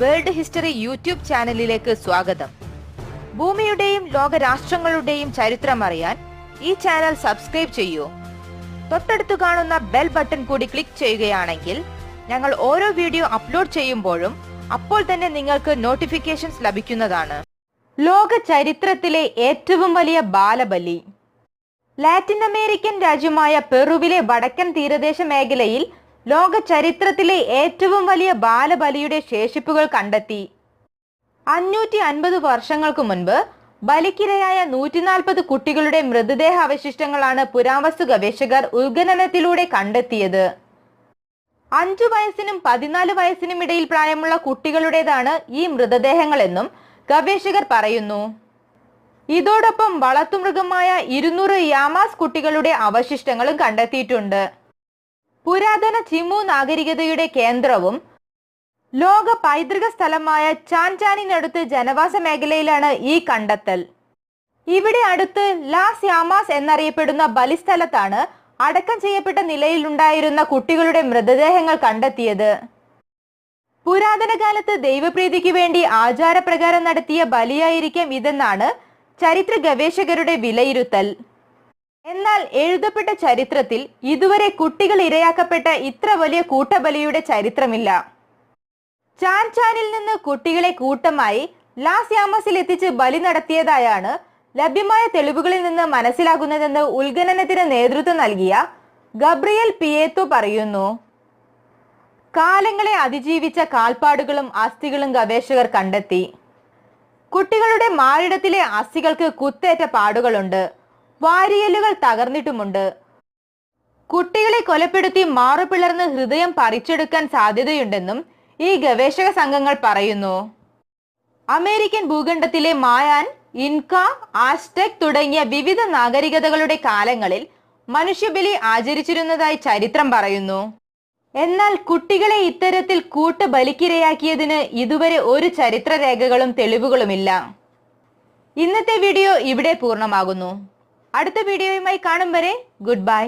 World history YouTube ചാനലിലേക്ക് സ്വാഗതം. ഭൂമിയുടെയും ലോക രാഷ്ട്രങ്ങളുടെയും ചരിത്രം അറിയാൻ ഈ ചാനൽ സബ്സ്ക്രൈബ് ചെയ്യൂ. തൊട്ടടുത്ത് കാണുന്ന ബെൽ ബട്ടൺ കൂടി ക്ലിക്ക് ചെയ്യുകയാണെങ്കിൽ ഞങ്ങൾ ഓരോ വീഡിയോ അപ്ലോഡ് ചെയ്യുമ്പോഴും അപ്പോൾ തന്നെ നിങ്ങൾക്ക് നോട്ടിഫിക്കേഷൻസ് ലഭിക്കുന്നതാണ്. ലോക ചരിത്രത്തിലെ ഏറ്റവും വലിയ ബാലബലി. ലാറ്റിൻ അമേരിക്കൻ രാജ്യമായ പെറുവിലെ വടക്കൻ തീരദേശ മേഖലയിൽ ലോക ചരിത്രത്തിലെ ഏറ്റവും വലിയ ബാലബലിയുടെ ശേഷിപ്പുകൾ കണ്ടെത്തി. അഞ്ഞൂറ്റി അൻപത് വർഷങ്ങൾക്ക് മുൻപ് ബലിക്കിരയായ നൂറ്റി നാൽപ്പത് കുട്ടികളുടെ മൃതദേഹ അവശിഷ്ടങ്ങളാണ് പുരാവസ്തു ഗവേഷകർ ഉത്ഖനനത്തിലൂടെ കണ്ടെത്തിയത്. അഞ്ചു വയസ്സിനും പതിനാല് വയസ്സിനും ഇടയിൽ പ്രായമുള്ള കുട്ടികളുടേതാണ് ഈ മൃതദേഹങ്ങളെന്നും ഗവേഷകർ പറയുന്നു. ഇതോടൊപ്പം വളർത്തുമൃഗമായ ഇരുന്നൂറ് യാമാസ് കുട്ടികളുടെ അവശിഷ്ടങ്ങളും കണ്ടെത്തിയിട്ടുണ്ട്. പുരാതന ചിമു നാഗരികതയുടെ കേന്ദ്രവും ലോക പൈതൃക സ്ഥലമായ ചാൻചാനിനടുത്ത് ജനവാസ മേഖലയിലാണ് ഈ കണ്ടെത്തൽ. ഇവിടെ അടുത്ത് ലാസ് യാമാസ് എന്നറിയപ്പെടുന്ന ബലിസ്ഥലത്താണ് അടക്കം ചെയ്യപ്പെട്ട നിലയിലുണ്ടായിരുന്ന കുട്ടികളുടെ മൃതദേഹങ്ങൾ കണ്ടെത്തിയത്. പുരാതന കാലത്ത് ദൈവപ്രീതിക്ക് വേണ്ടി ആചാരപ്രകാരം നടത്തിയ ബലിയായിരിക്കാം ഇതെന്നാണ് ചരിത്ര ഗവേഷകരുടെ വിലയിരുത്തൽ. എന്നാൽ എഴുതപ്പെട്ട ചരിത്രത്തിൽ ഇതുവരെ കുട്ടികൾ ഇരയാക്കപ്പെട്ട ഇത്ര വലിയ കൂട്ടബലിയുടെ ചരിത്രമില്ല. ചാൻ ചാനിൽ നിന്ന് കുട്ടികളെ കൂട്ടമായി ലാസ് യാമസിൽ എത്തിച്ച് ബലി നടത്തിയതായാണ് ലഭ്യമായ തെളിവുകളിൽ നിന്ന് മനസ്സിലാകുന്നതെന്ന് ഉത്ഖനനത്തിന് നേതൃത്വം നൽകിയ ഗബ്രിയൽ പിയേത്തു പറയുന്നു. കാലങ്ങളെ അതിജീവിച്ച കാൽപ്പാടുകളും അസ്ഥികളും ഗവേഷകർ കണ്ടെത്തി. കുട്ടികളുടെ മാറിടത്തിലെ അസ്ഥികൾക്ക് കുത്തേറ്റ പാടുകളുണ്ട്. വാരിയലുകൾ തകർന്നിട്ടുമുണ്ട്. കുട്ടികളെ കൊലപ്പെടുത്തി മാറുപിളർന്ന് ഹൃദയം പറിച്ചെടുക്കാൻ സാധ്യതയുണ്ടെന്നും ഈ ഗവേഷക സംഘങ്ങൾ പറയുന്നു. അമേരിക്കൻ ഭൂഖണ്ഡത്തിലെ മായാൻ ഇൻക ആസ്ടെക് തുടങ്ങിയ വിവിധ നാഗരികതകളുടെ കാലങ്ങളിൽ മനുഷ്യബലി ആചരിച്ചിരുന്നതായി ചരിത്രം പറയുന്നു. എന്നാൽ കുട്ടികളെ ഇത്തരത്തിൽ കൂട്ട് ബലിക്കിരയാക്കിയതിന് ഇതുവരെ ഒരു ചരിത്രരേഖകളും തെളിവുകളുമില്ല. ഇന്നത്തെ വീഡിയോ ഇവിടെ പൂർണമാകുന്നു. അടുത്ത വീഡിയോയുമായി കാണും വരെ ഗുഡ് ബൈ.